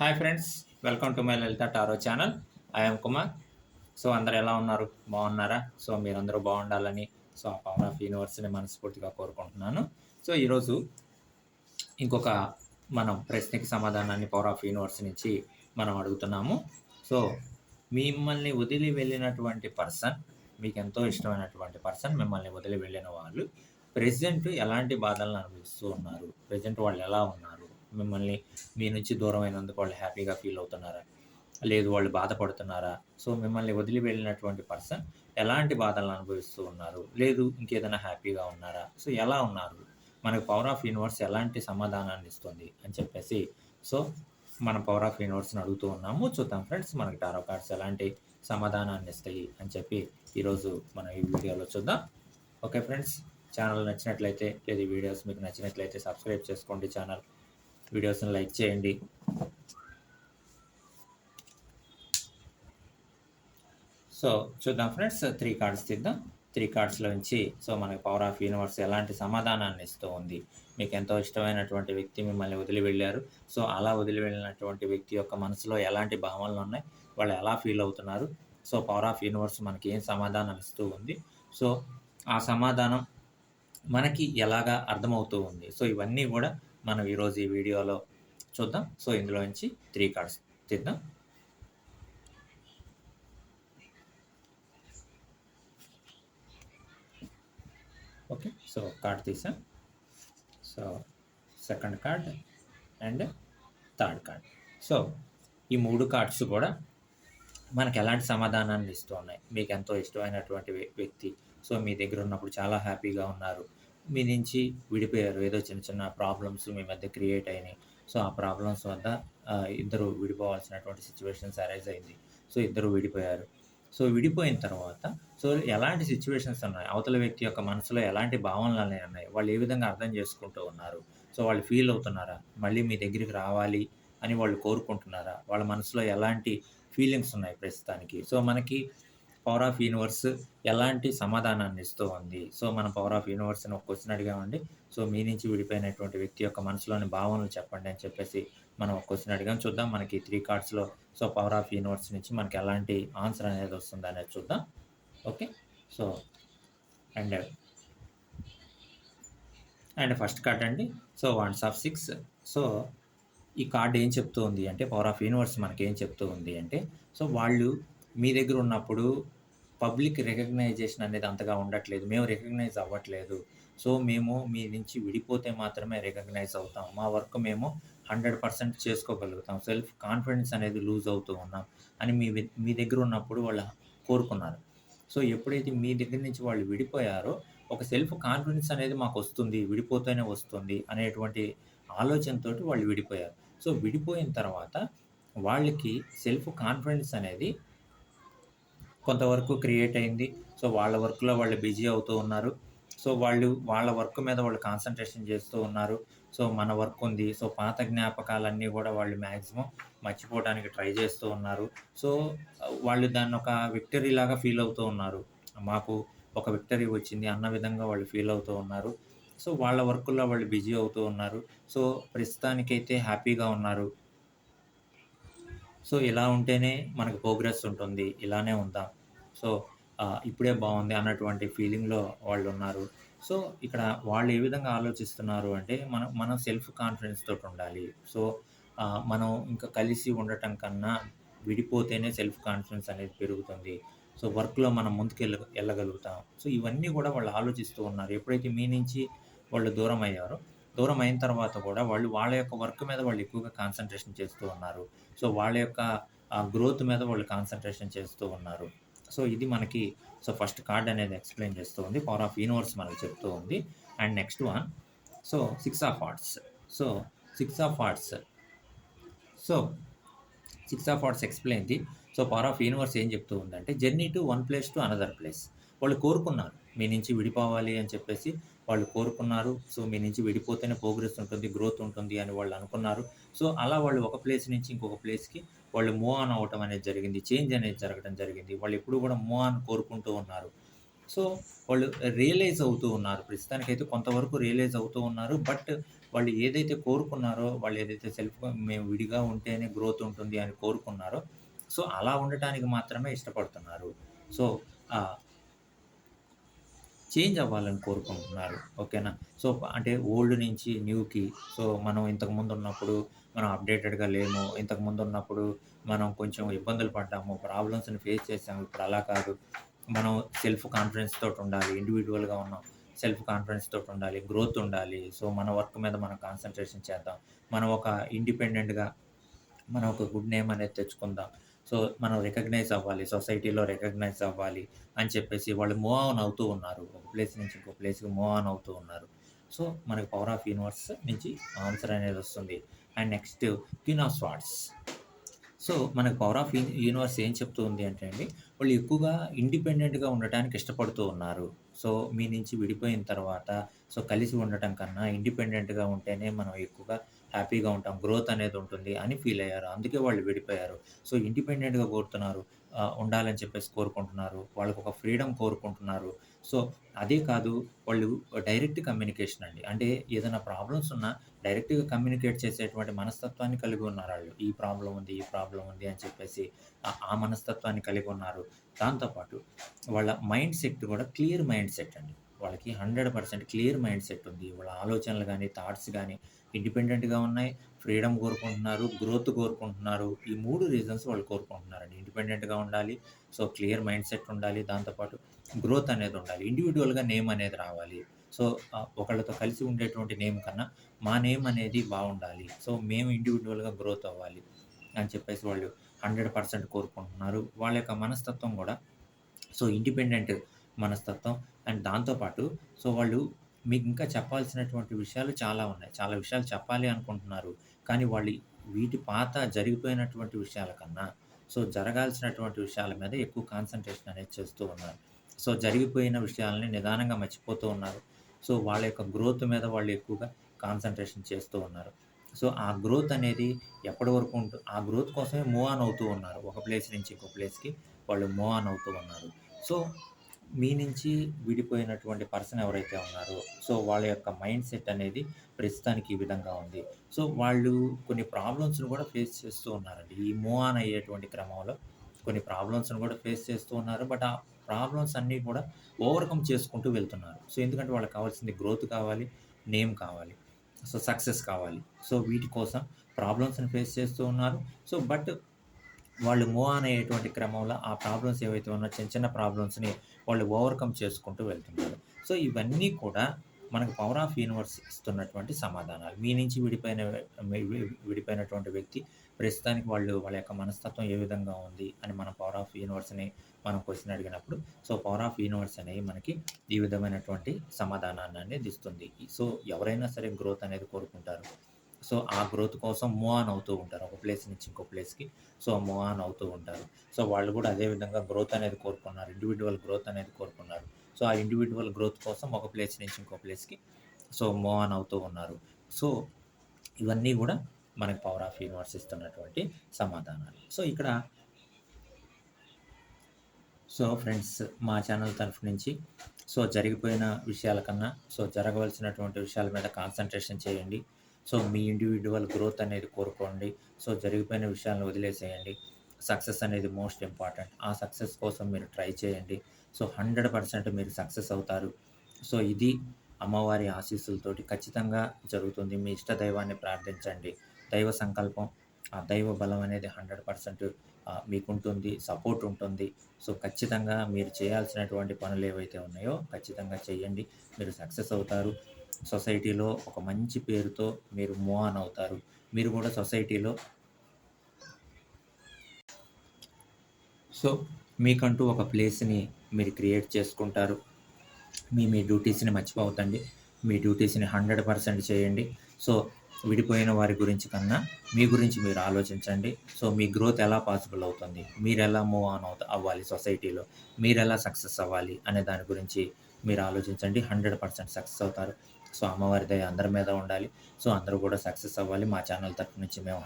Hi friends welcome to my Lalita tarot channel I am Kumar so అందరు ఎలా ఉన్నారు? బాగున్నారా? సో మీరందరూ బాగుండాలని సో ఆ పవర్ ఆఫ్ యూనివర్స్ని మనస్ఫూర్తిగా కోరుకుంటున్నాను. సో ఈరోజు ఇంకొక మనం ప్రశ్నకి సమాధానాన్ని పవర్ ఆఫ్ యూనివర్స్ నుంచి మనం అడుగుతున్నాము. సో మిమ్మల్ని వదిలి వెళ్ళినటువంటి పర్సన్ మీకు ఎంతో ఇష్టమైనటువంటి పర్సన్ మిమ్మల్ని వదిలి వెళ్ళిన వాళ్ళు ప్రెసెంట్ ఎలాంటి బాధలను అనుభవిస్తూ ఉన్నారు? ప్రెసెంట్ వాళ్ళు ఎలా ఉన్నారు? మిమ్మల్ని మీ నుంచి దూరం అయినందుకు వాళ్ళు హ్యాపీగా ఫీల్ అవుతున్నారా? లేదు వాళ్ళు బాధపడుతున్నారా? సో మిమ్మల్ని వదిలి వెళ్ళినటువంటి పర్సన్ ఎలాంటి బాధలను అనుభవిస్తూ ఉన్నారు? లేదు ఇంకేదైనా హ్యాపీగా ఉన్నారా? సో ఎలా ఉన్నారు? మనకు పవర్ ఆఫ్ యూనివర్స్ ఎలాంటి సమాధానాన్ని ఇస్తుంది? అని చెప్పేసి సో మనం పవర్ ఆఫ్ యూనివర్స్ని అడుగుతూ ఉన్నాము. చూద్దాం ఫ్రెండ్స్ మనకి టారో కార్డ్స్ ఎలాంటి సమాధానాన్ని ఇస్తాయి? అని చెప్పి ఈరోజు మనం ఈ వీడియోలో చూద్దాం. ఓకే ఫ్రెండ్స్ ఛానల్ నచ్చినట్లయితే లేదా వీడియోస్ మీకు నచ్చినట్లయితే సబ్స్క్రైబ్ చేసుకోండి ఛానల్ వీడియోస్ని లైక్ చేయండి. సో చూద్దాం ఫ్రెండ్స్ త్రీ కార్డ్స్ తీద్దాం. త్రీ కార్డ్స్లో నుంచి సో మనకి పవర్ ఆఫ్ యూనివర్స్ ఎలాంటి సమాధానాన్ని ఇస్తూ ఉంది? మీకు ఎంతో ఇష్టమైనటువంటి వ్యక్తి మిమ్మల్ని వదిలి వెళ్ళారు. సో అలా వదిలి వెళ్ళినటువంటి వ్యక్తి యొక్క మనసులో ఎలాంటి భావనలు ఉన్నాయి? వాళ్ళు ఎలా ఫీల్ అవుతున్నారు? సో పవర్ ఆఫ్ యూనివర్స్ మనకి ఏం సమాధానం ఇస్తూ ఉంది? సో ఆ సమాధానం మనకి ఎలాగా అర్థమవుతూ ఉంది? సో ఇవన్నీ కూడా మనం ఈరోజు ఈ వీడియోలో చూద్దాం. సో ఇందులో నుంచి త్రీ కార్డ్స్ తీద్దాం ఓకే సో కార్డ్ తీసాం. So second card and third card so ఈ మూడు కార్డ్స్ కూడా మనకు ఎలాంటి సమాధానాన్ని ఇస్తూ ఉన్నాయి? మీకు ఎంతో ఇష్టమైనటువంటి వ్యక్తి. సో మీ దగ్గర ఉన్నప్పుడు చాలా హ్యాపీగా ఉన్నారు. మీ నుంచి విడిపోయారు. ఏదో చిన్న చిన్న ప్రాబ్లమ్స్ మీ మధ్య క్రియేట్ అయినాయి. సో ఆ ప్రాబ్లమ్స్ వద్ద ఇద్దరు విడిపోవాల్సినటువంటి సిచ్యువేషన్స్ అరైజ్ అయింది. సో ఇద్దరు విడిపోయారు. సో విడిపోయిన తర్వాత సో ఎలాంటి సిచ్యువేషన్స్ ఉన్నాయి? అవతల వ్యక్తి యొక్క మనసులో ఎలాంటి భావనలు అనేవి ఉన్నాయి? వాళ్ళు ఏ విధంగా అర్థం చేసుకుంటూ ఉన్నారు? సో వాళ్ళు ఫీల్ అవుతున్నారా? మళ్ళీ మీ దగ్గరికి రావాలి అని వాళ్ళు కోరుకుంటున్నారా? వాళ్ళ మనసులో ఎలాంటి ఫీలింగ్స్ ఉన్నాయి ప్రస్తుతానికి? సో మనకి పవర్ ఆఫ్ యూనివర్స్ ఎలాంటి సమాధానాన్ని ఇస్తూ ఉంది? సో మనం పవర్ ఆఫ్ యూనివర్స్ని ఒక క్వశ్చన్ అడిగామండి. సో మీ నుంచి విడిపోయినటువంటి వ్యక్తి యొక్క మనసులోని భావనలు చెప్పండి అని చెప్పేసి మనం ఒక క్వశ్చన్ అడిగాం. చూద్దాం మనకి త్రీ కార్డ్స్లో సో పవర్ ఆఫ్ యూనివర్స్ నుంచి మనకి ఎలాంటి ఆన్సర్ అనేది వస్తుంది అనేది చూద్దాం. Okay? So and and first card అండి. So once of six so ఈ కార్డ్ ఏం చెప్తూ ఉంది అంటే పవర్ ఆఫ్ యూనివర్స్ మనకి ఏం చెప్తూ ఉంది అంటే సో వాళ్ళు మీ దగ్గర ఉన్నప్పుడు పబ్లిక్ రికగ్నైజేషన్ అనేది అంతగా ఉండట్లేదు. మేము రికగ్నైజ్ అవ్వట్లేదు. సో మేము మీ నుంచి విడిపోతే మాత్రమే రికగ్నైజ్ అవుతాం. మా వర్క్ మేము హండ్రెడ్ పర్సెంట్ చేసుకోగలుగుతాం. సెల్ఫ్ కాన్ఫిడెన్స్ అనేది లూజ్ అవుతూ ఉన్నాం అని మీ మీ దగ్గర ఉన్నప్పుడు వాళ్ళు కోరుకున్నారు. సో ఎప్పుడైతే మీ దగ్గర నుంచి వాళ్ళు విడిపోయారో ఒక సెల్ఫ్ కాన్ఫిడెన్స్ అనేది మాకు వస్తుంది. విడిపోతేనే వస్తుంది అనేటువంటి ఆలోచనతో వాళ్ళు విడిపోయారు. సో విడిపోయిన తర్వాత వాళ్ళకి సెల్ఫ్ కాన్ఫిడెన్స్ అనేది కొంతవరకు క్రియేట్ అయింది. సో వాళ్ళ వర్క్లో వాళ్ళు బిజీ అవుతూ ఉన్నారు. సో వాళ్ళు వాళ్ళ వర్క్ మీద వాళ్ళు కాన్సన్ట్రేషన్ చేస్తూ ఉన్నారు. సో మన వర్క్ ఉంది. సో పాత జ్ఞాపకాలన్నీ కూడా వాళ్ళు మ్యాక్సిమం మర్చిపోవడానికి ట్రై చేస్తూ ఉన్నారు. సో వాళ్ళు దాన్ని ఒక విక్టరీ లాగా ఫీల్ అవుతూ ఉన్నారు. మాకు ఒక విక్టరీ వచ్చింది. అన్న విధంగా వాళ్ళు ఫీల్ అవుతూ ఉన్నారు. సో వాళ్ళ వర్క్లో వాళ్ళు బిజీ అవుతూ ఉన్నారు. సో ప్రస్తుతానికైతే హ్యాపీగా ఉన్నారు. సో ఇలా ఉంటేనే మనకు ప్రోగ్రెస్ ఉంటుంది. ఇలానే ఉందాం. సో ఇప్పుడే బాగుంది అన్నటువంటి ఫీలింగ్లో వాళ్ళు ఉన్నారు సో ఇక్కడ వాళ్ళు ఏ విధంగా ఆలోచిస్తున్నారు అంటే మనం మనం సెల్ఫ్ కాన్ఫిడెన్స్ తోటి ఉండాలి. సో మనం ఇంకా కలిసి ఉండటం కన్నా విడిపోతేనే సెల్ఫ్ కాన్ఫిడెన్స్ అనేది పెరుగుతుంది. సో వర్క్లో మనం ముందుకు వెళ్ళ వెళ్ళగలుగుతాం. సో ఇవన్నీ కూడా వాళ్ళు ఆలోచిస్తూ ఉన్నారు. ఎప్పుడైతే మీ నుంచి వాళ్ళు దూరం అయ్యారో దూరం అయిన తర్వాత కూడా వాళ్ళు వాళ్ళ యొక్క వర్క్ మీద వాళ్ళు ఎక్కువగా కాన్సన్ట్రేషన్ చేస్తూ ఉన్నారు. సో వాళ్ళ యొక్క గ్రోత్ మీద వాళ్ళు కాన్సన్ట్రేషన్ చేస్తూ ఉన్నారు. సో ఇది మనకి సో ఫస్ట్ కార్డ్ అనేది ఎక్స్ప్లెయిన్ చేస్తూ ఉంది. పవర్ ఆఫ్ యూనివర్స్ మనకి చెప్తూ ఉంది. And next one so six of arts so six of arts so six of arts explain the so power of universe ఏం చెప్తూ ఉందంటే journey to one place to another place వాళ్ళు కోరుకున్నారు మీ నుంచి విడిపోవాలి అని చెప్పేసి వాళ్ళు కోరుకున్నారు సో మీ నుంచి విడిపోతేనే ప్రోగ్రెస్ ఉంటుంది గ్రోత్ ఉంటుంది అని వాళ్ళు అనుకున్నారు సో అలా వాళ్ళు ఒక ప్లేస్ నుంచి ఇంకొక ప్లేస్కి వాళ్ళు మూవ్ ఆన్ అవ్వటం అనేది జరిగింది చేంజ్ అనేది జరగడం జరిగింది వాళ్ళు ఎప్పుడు కూడా మూవ్ ఆన్ కోరుకుంటూ ఉన్నారు సో, వాళ్ళు రియలైజ్ అవుతూ ఉన్నారు. ప్రస్తుతానికైతే కొంతవరకు రియలైజ్ అవుతూ ఉన్నారు. బట్ వాళ్ళు ఏదైతే కోరుకున్నారో, వాళ్ళు ఏదైతే సెల్ఫ్‌గా మేము విడిగా ఉంటేనే గ్రోత్ ఉంటుంది అని కోరుకున్నారో, సో, అలా ఉండటానికి మాత్రమే ఇష్టపడుతున్నారు. సో, చేంజ్ అవ్వాలని కోరుకుంటున్నారు. ఓకేనా? సో, అంటే ఓల్డ్ నుంచి న్యూకి సో, మనం ఇంతకుముందు ఉన్నప్పుడు మనం అప్‌డేటెడ్‌గా లేము. ఇంతకుముందు ఉన్నప్పుడు మనం కొంచెం ఇబ్బందులు పడ్డాము. ప్రాబ్లమ్స్‌ని ఫేస్ చేసాము. ఇప్పుడు అలా కాదు. మనం సెల్ఫ్ కాన్ఫిడెన్స్ తోటి ఉండాలి. ఇండివిడ్యువల్‌గా ఉన్నాం. సెల్ఫ్ కాన్ఫిడెన్స్ తోటి ఉండాలి. గ్రోత్ ఉండాలి. సో, మన వర్క్ మీద మనం కాన్సన్ట్రేషన్ చేద్దాం. మనం ఒక ఇండిపెండెంట్‌గా మనం ఒక గుడ్ నేమ్ అనేది తెచ్చుకుందాం. సో, మనం రికగ్నైజ్ అవ్వాలి. సొసైటీలో రికగ్నైజ్ అవ్వాలి అని చెప్పేసి వాళ్ళు మూవ్ ఆన్ అవుతూ ఉన్నారు. ఒక ప్లేస్ నుంచి ఇంకో ప్లేస్‌కి మూవ్ ఆన్ అవుతూ ఉన్నారు. సో, మనకి పవర్ ఆఫ్ యూనివర్స్ నుంచి ఆన్సర్ అనేది వస్తుంది. And next queen of swords so, మనకు పవర్ ఆఫ్ యూనివర్స్ ఏం చెప్తుంది అంటే అండి, వాళ్ళు ఎక్కువగా ఇండిపెండెంట్‌గా ఉండటానికి ఇష్టపడుతూ ఉన్నారు. సో, మీ నుంచి విడిపోయిన తర్వాత సో, కలిసి ఉండటం కన్నా ఇండిపెండెంట్‌గా ఉంటేనే మనం ఎక్కువగా హ్యాపీగా ఉంటాం. గ్రోత్ అనేది ఉంటుంది అని ఫీల్ అయ్యారు. అందుకే వాళ్ళు విడిపోయారు. సో, ఇండిపెండెంట్‌గా కోరుతున్నారు. ఉండాలని చెప్పేసి కోరుకుంటున్నారు. వాళ్ళకు ఒక ఫ్రీడమ్ కోరుకుంటున్నారు. సో, అదే కాదు వాళ్ళు డైరెక్ట్ కమ్యూనికేషన్ అండి. అంటే ఏదైనా ప్రాబ్లమ్స్ ఉన్నా డైరెక్ట్‌గా కమ్యూనికేట్ చేసేటువంటి మనస్తత్వాన్ని కలిగి ఉన్నారు వాళ్ళు ఈ ప్రాబ్లం ఉంది, ఈ ప్రాబ్లం ఉంది అని చెప్పేసి ఆ ఆ మనస్తత్వాన్ని కలిగి ఉన్నారు. దాంతో పాటు వాళ్ళ మైండ్ సెట్ కూడా క్లియర్ మైండ్ సెట్ అండి. వాళ్ళకి 100% క్లియర్ మైండ్ సెట్ ఉంది. వాళ్ళ ఆలోచనలు కానీ థాట్స్ కానీ ఇండిపెండెంట్‌గా ఉన్నాయి. ఫ్రీడమ్ కోరుకుంటున్నారు. గ్రోత్ కోరుకుంటున్నారు. ఈ మూడు రీజన్స్ వాళ్ళు కోరుకుంటున్నారండి. ఇండిపెండెంట్‌గా ఉండాలి. సో, క్లియర్ మైండ్ సెట్ ఉండాలి. దాంతోపాటు గ్రోత్ అనేది ఉండాలి. ఇండివిజువల్గా నేమ్ అనేది రావాలి. సో, ఒకళ్ళతో కలిసి ఉండేటువంటి నేమ్ కన్నా మా నేమ్ అనేది బాగుండాలి సో, మేము ఇండివిజువల్గా గ్రోత్ అవ్వాలి అని చెప్పేసి వాళ్ళు 100% కోరుకుంటున్నారు. వాళ్ళ యొక్క మనస్తత్వం కూడా సో, ఇండిపెండెంట్ మనస్తత్వం అండ్ దాంతోపాటు సో, వాళ్ళు మీకు ఇంకా చెప్పాల్సినటువంటి విషయాలు చాలా ఉన్నాయి. చాలా విషయాలు చెప్పాలి అనుకుంటున్నారు. కానీ వాళ్ళు వీటి పాత జరిగిపోయినటువంటి విషయాల కన్నా సో, జరగాల్సినటువంటి విషయాల మీద ఎక్కువ కాన్సన్ట్రేషన్ అనేది చేస్తూ ఉన్నారు. సో, జరిగిపోయిన విషయాలని నిదానంగా మర్చిపోతూ ఉన్నారు. సో, వాళ్ళ యొక్క గ్రోత్ మీద వాళ్ళు ఎక్కువగా కాన్సన్ట్రేషన్ చేస్తూ ఉన్నారు. సో, ఆ గ్రోత్ అనేది ఎప్పటి వరకు ఉంటు ఆ గ్రోత్ కోసమే మూవ్ ఆన్ అవుతూ ఉన్నారు. ఒక ప్లేస్ నుంచి ఇంకో ప్లేస్‌కి వాళ్ళు మూవ్ ఆన్ అవుతూ ఉన్నారు. సో, మీ నుంచి విడిపోయినటువంటి పర్సన్ ఎవరైతే ఉన్నారో సో, వాళ్ళ యొక్క మైండ్ సెట్ అనేది ప్రస్తుతానికి ఈ విధంగా ఉంది. సో, వాళ్ళు కొన్ని ప్రాబ్లమ్స్ను కూడా ఫేస్ చేస్తూ ఉన్నారండి. ఈ మూవ్ ఆన్ అయ్యేటువంటి క్రమంలో కొన్ని ప్రాబ్లమ్స్ను కూడా ఫేస్ చేస్తూ ఉన్నారు. బట్ ఆ ప్రాబ్లమ్స్ అన్నీ కూడా ఓవర్‌కమ్ చేసుకుంటూ వెళ్తున్నారు. సో, ఎందుకంటే వాళ్ళకి కావాల్సింది గ్రోత్ కావాలి, నేమ్ కావాలి. సో, సక్సెస్ కావాలి. సో, వీటి కోసం ప్రాబ్లమ్స్‌ని ఫేస్ చేస్తూ ఉన్నారు. సో, బట్ వాళ్ళు మూవ్ ఆన్ అయ్యేటువంటి క్రమంలో ఆ ప్రాబ్లమ్స్ ఏవైతే ఉన్నాయో చిన్న చిన్న ప్రాబ్లమ్స్‌ని వాళ్ళు ఓవర్‌కమ్ చేసుకుంటూ వెళ్తున్నారు. సో, ఇవన్నీ కూడా మనకు పవర్ ఆఫ్ యూనివర్స్ ఇస్తున్నటువంటి సమాధానాలు. మీ నుంచి విడిపోయిన విడిపోయినటువంటి వ్యక్తి ప్రస్తుతానికి వాళ్ళు వాళ్ళ యొక్క మనస్తత్వం ఏ విధంగా ఉంది అని మనం పవర్ ఆఫ్ యూనివర్స్‌ని మనం క్వశ్చన్ అడిగినప్పుడు సో, పవర్ ఆఫ్ యూనివర్స్ అనేవి మనకి ఈ విధమైనటువంటి సమాధానాన్ని అనేది ఇస్తుంది. సో, ఎవరైనా సరే గ్రోత్ అనేది కోరుకుంటారు. సో, ఆ గ్రోత్ కోసం మూవ్ ఆన్ అవుతూ ఉంటారు. ఒక ప్లేస్ నుంచి ఇంకో ప్లేస్‌కి సో, మూవ్ ఆన్ అవుతూ ఉంటారు. సో, వాళ్ళు కూడా అదే విధంగా గ్రోత్ అనేది కోరుకున్నారు. ఇండివిడ్యువల్ గ్రోత్ అనేది కోరుకున్నారు. సో, ఆ ఇండివిడ్యువల్ గ్రోత్ కోసం ఒక ప్లేస్ నుంచి ఇంకో ప్లేస్‌కి సో, మూవ్ ఆన్ అవుతూ ఉన్నారు. సో, ఇవన్నీ కూడా మనకి పవర్ ఆఫ్ యూనివర్స్ ఇస్తున్నటువంటి సమాధానాలు. సో, ఇక్కడ సో, ఫ్రెండ్స్ మా ఛానల్ తరఫు నుంచి సో, జరిగిపోయిన విషయాల కన్నా సో, జరగవలసినటువంటి విషయాల మీద కాన్సన్ట్రేషన్ చేయండి. సో, మీ ఇండివిడ్యువల్ గ్రోత్ అనేది కోరుకోండి. సో, జరిగిపోయిన విషయాలను వదిలేసేయండి. సక్సెస్ అనేది మోస్ట్ ఇంపార్టెంట్. ఆ సక్సెస్ కోసం మీరు ట్రై చేయండి. సో, 100% మీరు సక్సెస్ అవుతారు. సో, ఇది అమ్మవారి ఆశీస్సులతోటి ఖచ్చితంగా జరుగుతుంది. మీ ఇష్ట దైవాన్ని ప్రార్థించండి. దైవ సంకల్పం, ఆ దైవ బలం అనేది హండ్రెడ్ పర్సెంట్ మీకుంటుంది. సపోర్ట్ ఉంటుంది. సో, ఖచ్చితంగా మీరు చేయాల్సినటువంటి పనులు ఏవైతే ఉన్నాయో ఖచ్చితంగా చేయండి. మీరు సక్సెస్ అవుతారు. సొసైటీలో ఒక మంచి పేరుతో మీరు మూవ్ ఆన్ అవుతారు. మీరు కూడా సొసైటీలో సో, మీకంటూ ఒక ప్లేస్‌ని మీరు క్రియేట్ చేసుకుంటారు. మీ మీ డ్యూటీస్‌ని మర్చిపోవద్దండి. మీ డ్యూటీస్‌ని 100% చేయండి. సో, విడిపోయిన వారి గురించి కన్నా మీ గురించి మీరు ఆలోచించండి. సో, మీ గ్రోత్ ఎలా పాసిబుల్ అవుతుంది? మీరెలా మూవ్ ఆన్ అవుత అవ్వాలి సొసైటీలో? మీరెలా సక్సెస్ అవ్వాలి? అనే దాని గురించి మీరు ఆలోచించండి. 100% సక్సెస్ అవుతారు. సో, అమ్మవారి దయ అందరి మీద ఉండాలి. సో, అందరూ కూడా సక్సెస్ అవ్వాలి. మా ఛానల్ తరపు నుంచి మేము